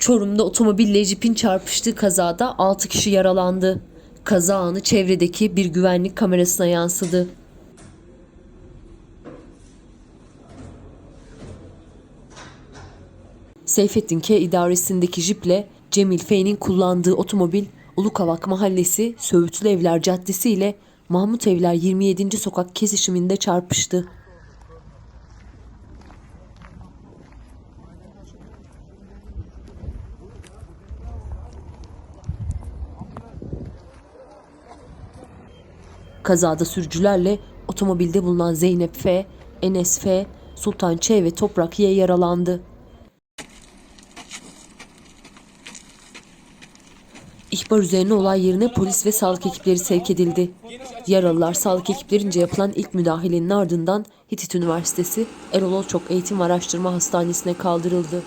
Çorum'da otomobille jipin çarpıştığı kazada 6 kişi yaralandı. Kaza anı çevredeki bir güvenlik kamerasına yansıdı. Seyfettin K idaresindeki jiple Cemil F'nin kullandığı otomobil Ulukavak Mahallesi Söğütlü Evler Caddesi ile Mahmut Evler 27. sokak kesişiminde çarpıştı. Kazada sürücülerle otomobilde bulunan Zeynep F, Enes F, Sultan Ç ve Toprak Y yaralandı. İhbar üzerine olay yerine polis ve sağlık ekipleri sevk edildi. Yaralılar sağlık ekiplerince yapılan ilk müdahalenin ardından Hitit Üniversitesi Erol Olçok Eğitim Araştırma Hastanesi'ne kaldırıldı.